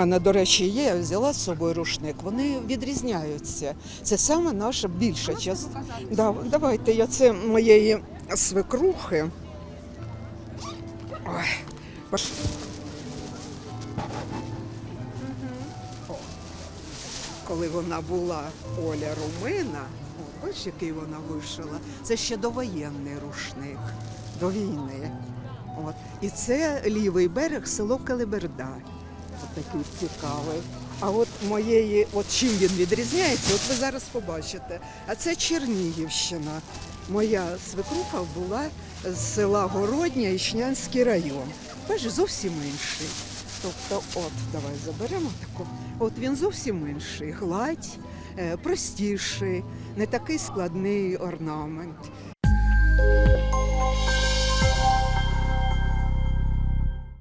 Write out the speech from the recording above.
мене, до речі, є, я взяла з собою рушник. Вони відрізняються. Це саме наша більша частина. Да, давайте я це моєї свекрухи. Ой, пош... Коли вона була Оля Румина, о, який вона вишила, це ще довоєнний рушник, до війни. От. І це лівий берег, село Калиберда. Такий цікавий. А от моєї, от чим він відрізняється, от ви зараз побачите. А це Чернігівщина. Моя свекруха була з села Городня, Ічнянський район. Бачиш, зовсім інший. Тобто, от, давай заберемо таку. От він зовсім інший. Гладь, е, простіший, не такий складний орнамент.